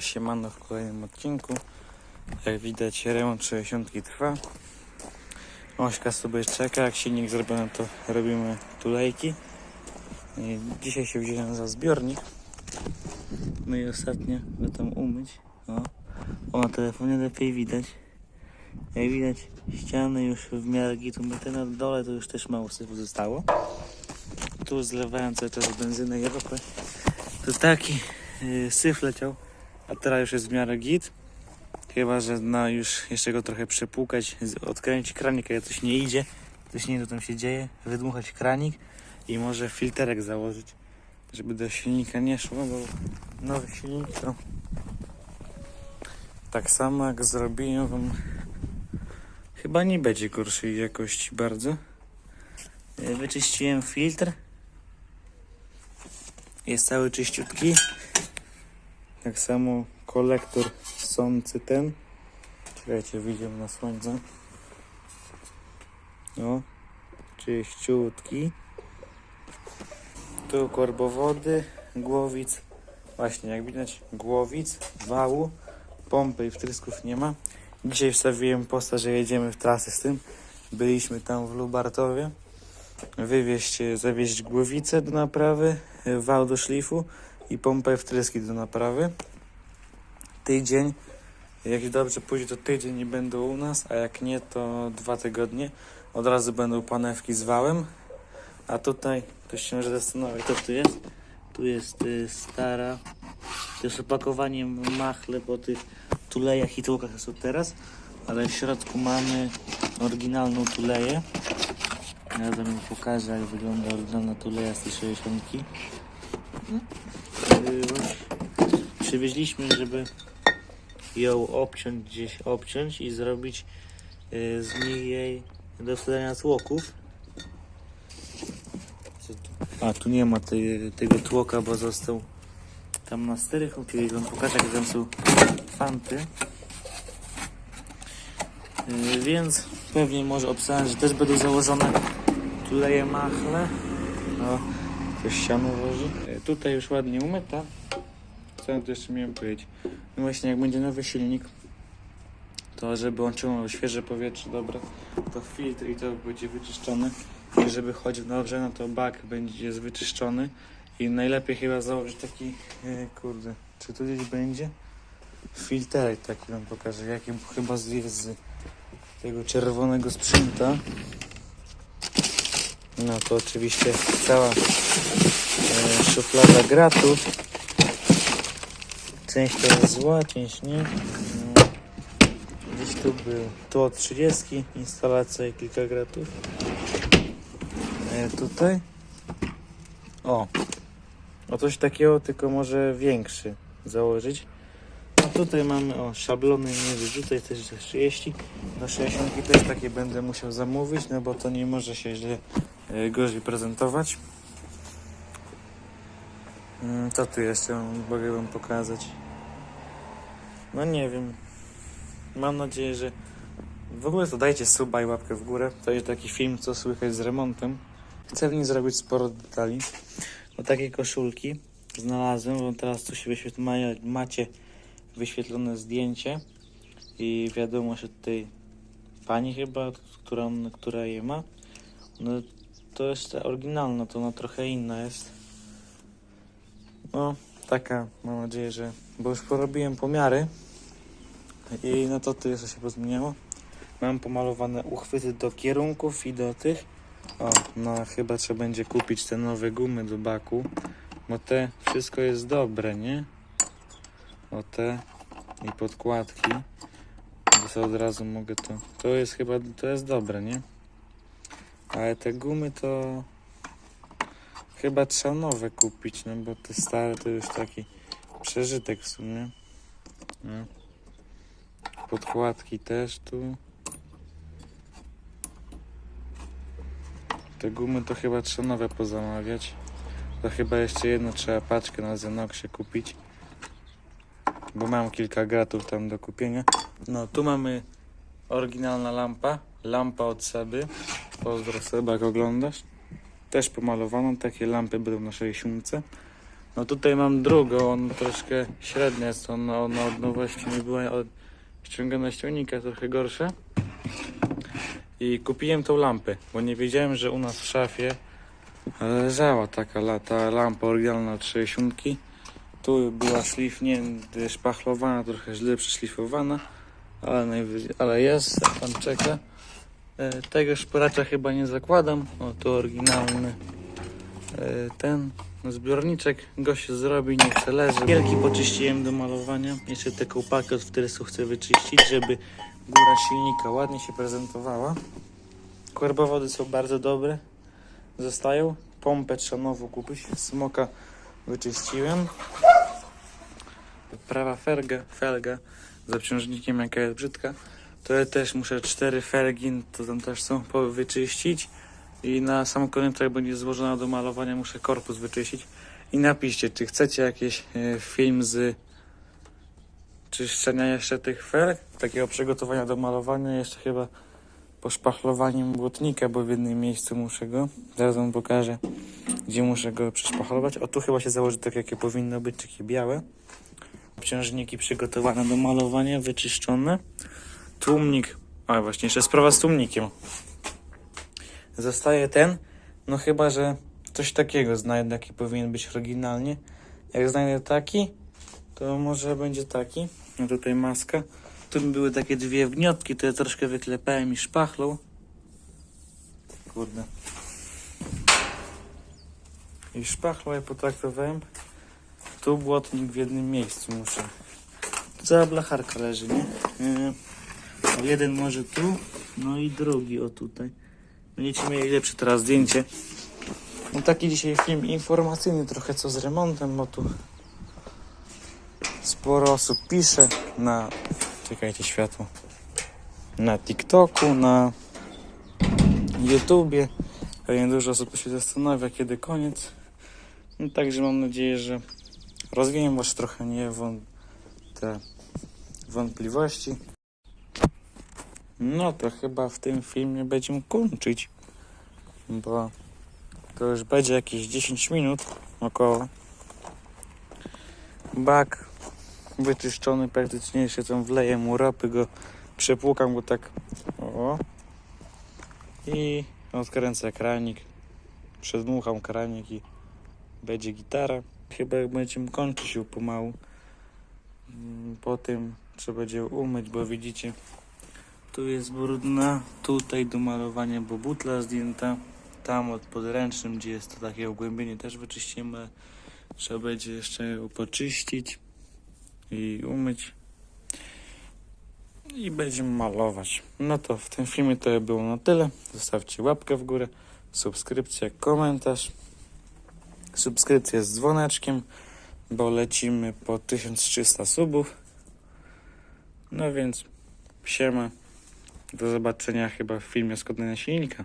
Siemano w kolejnym odcinku. Jak widać remont 60 trwa. Ośka sobie czeka, jak silnik zrobiony to robimy tulejki. I dzisiaj się wziąłem za zbiornik. No i ostatnio go tam umyć. O, o na telefonie lepiej widać. Jak widać ściany już w miarę gitu myte, na dole to już też mało syfu zostało. Tu zlewałem cały czas benzynę i ropę. To taki yy, syf leciał, a teraz już jest w miarę git. Chyba, że no już jeszcze go trochę przepłukać, odkręcić kranik, jak coś nie idzie, coś nie wiem co tam się dzieje, wydmuchać kranik i może filterek założyć, żeby do silnika nie szło, bo nowy silnik to tak samo jak zrobiłem wam chyba nie będzie gorszej jakości bardzo. E, Wyczyściłem filtr. Jest cały czyściutki. Tak samo kolektor sący ten. Czekajcie, wyjdziemy na słońce. No, czyściutki. Tu korbowody, głowic. Właśnie, jak widać, głowic, wału, pompy i wtrysków nie ma. Dzisiaj wstawiłem posta, że jedziemy w trasę z tym. Byliśmy tam w Lubartowie. Wywieźć, zawieźć głowicę do naprawy, wał do szlifu i pompę wtryski do naprawy. Tydzień. Jak dobrze pójdzie, to tydzień nie będą u nas, a jak nie, to dwa tygodnie. Od razu będą panewki z wałem. A tutaj, ktoś się może zastanowić, co tu jest? Tu jest y, stara. Jest opakowanie machle po tych tulejach i tłokach są teraz. Ale w środku mamy oryginalną tuleję. Ja wam pokażę, jak wygląda oryginalna tuleja z tej 60. Właśnie Przywieźliśmy, żeby ją obciąć gdzieś, obciąć i zrobić yy, z niej do wsadzania tłoków. A tu nie ma tej, tego tłoka, bo został tam na strychu. Czyli wam pokażę, jak tam są fanty. Yy, więc pewnie może obstawiam, że też będą założone tuleje machle. O, coś siano wozi. Yy, tutaj już ładnie umyta. Co tu jeszcze miałem powiedzieć? No właśnie, jak będzie nowy silnik, to żeby on ciągnął świeże powietrze, dobra, to filtr i to będzie wyczyszczony. I żeby chodził dobrze, no to bak będzie jest wyczyszczony. I najlepiej chyba założyć taki, e, kurde, czy tu gdzieś będzie? Filterek taki wam pokażę, jaki chyba jest z tego czerwonego sprzęta. No to oczywiście cała e, szuflada gratów. Część to jest zła, część nie. No, Gdzieś tu był. Tu od 30 instalacja i kilka gratów. E, tutaj. O. O coś takiego, tylko może większy założyć. A tutaj mamy o szablony nie wyrzucaj też za 30. Do 60 też takie będę musiał zamówić, no bo to nie może się źle e, gorzej prezentować. Mm, Co tu jeszcze mogę wam pokazać? No nie wiem. Mam nadzieję, że w ogóle to dajcie suba i łapkę w górę. To jest taki film, co słychać z remontem. Chcę w nim zrobić sporo detali. O takiej koszulki znalazłem, bo teraz tu się wyświetla, macie wyświetlone zdjęcie i wiadomość od tej pani chyba, która, która je ma. No to ta oryginalna, to ona trochę inna jest. No, taka, mam nadzieję, że... Bo już porobiłem pomiary i no to tu jeszcze się pozmieniało. Mam pomalowane uchwyty do kierunków i do tych. O, no chyba trzeba będzie kupić te nowe gumy do baku, bo te wszystko jest dobre, nie? O te i podkładki. Sobie od razu mogę to. To jest chyba, to jest dobre, nie? Ale te gumy to chyba trzeba nowe kupić, no bo te stare to już taki przeżytek w sumie. No. Podkładki też tu. Te gumy to chyba trzeba nowe pozamawiać. To chyba jeszcze jedno trzeba paczkę na Zenoxie kupić. Bo mam kilka gratów tam do kupienia. No tu mamy oryginalna lampa. Lampa od Seby. Pozdro Seba, jak oglądasz. Też pomalowaną. Takie lampy będą na 60. No tutaj mam drugą, on troszkę średnia jest, ona, ona od nowości nie była od ściągana ściągnika, trochę gorsza. I kupiłem tą lampę, bo nie wiedziałem, że u nas w szafie leżała taka ta lampa oryginalna od 60. Tu była szlifnięta, szpachlowana, trochę źle przeszlifowana, ale, ale jest, pan czeka. E, Tego szporacza chyba nie zakładam, o tu oryginalny e, ten zbiorniczek gość zrobi, niech se leży. Wielki poczyściłem do malowania, jeszcze tę kołpakę od wtrysu chcę wyczyścić, żeby góra silnika ładnie się prezentowała. Korbowody są bardzo dobre, zostają. Pompę trzeba nową kupić, smoka wyczyściłem. Prawa felga, felga z obciążnikiem jaka jest brzydka. To ja też muszę cztery felgi, to tam też są, wyczyścić. I na sam koniec, jak będzie złożona do malowania, muszę korpus wyczyścić. I napiszcie, czy chcecie jakiś e, film z czyszczenia jeszcze tych felg, takiego przygotowania do malowania, jeszcze chyba poszpachlowaniem błotnika, bo w jednym miejscu muszę go, zaraz wam pokażę, gdzie muszę go przeszpachlować. O, tu chyba się założy tak, jakie powinno być, takie białe. Obciążniki przygotowane do malowania, wyczyszczone. Tłumnik, a właśnie jeszcze sprawa z tłumnikiem. Zostaje ten, no chyba, że coś takiego znajdę, jaki powinien być oryginalnie. Jak znajdę taki, to może będzie taki. No tutaj maska. Tu były takie dwie wgniotki, to ja troszkę wyklepałem i szpachlą. Kurde. I szpachlą ja potraktowałem. Tu błotnik w jednym miejscu muszę. Cała blacharka leży, nie? Yy, jeden może tu, no i drugi o tutaj. Będziecie mieli lepsze teraz zdjęcie. No taki dzisiaj film informacyjny trochę co z remontem, bo tu sporo osób pisze na... Czekajcie, światło. Na TikToku, na YouTubie. Pewnie dużo osób się zastanawia, kiedy koniec. No, także mam nadzieję, że rozwieję wasze trochę nie wąt... te wątpliwości. No to chyba w tym filmie będziemy kończyć, bo to już będzie jakieś 10 minut około. Bak wyczyszczony praktycznie, jeszcze tam wleję mu ropy, go przepłukam go tak o i odkręcę kranik, przedmucham kranik i będzie gitara. Chyba będziemy kończyć ją pomału. Mm, Po tym trzeba będzie umyć, bo widzicie tu jest brudna, tutaj do malowania, bo butla zdjęta. Tam od podręcznym, gdzie jest to takie ogłębienie, też wyczyścimy. Trzeba będzie jeszcze ją poczyścić i umyć. I będziemy malować. No to w tym filmie to było na tyle. Zostawcie łapkę w górę, subskrypcję, komentarz. Subskrypcja z dzwoneczkiem, bo lecimy po 1300 subów. No więc siema. Do zobaczenia chyba w filmie Składania silnika.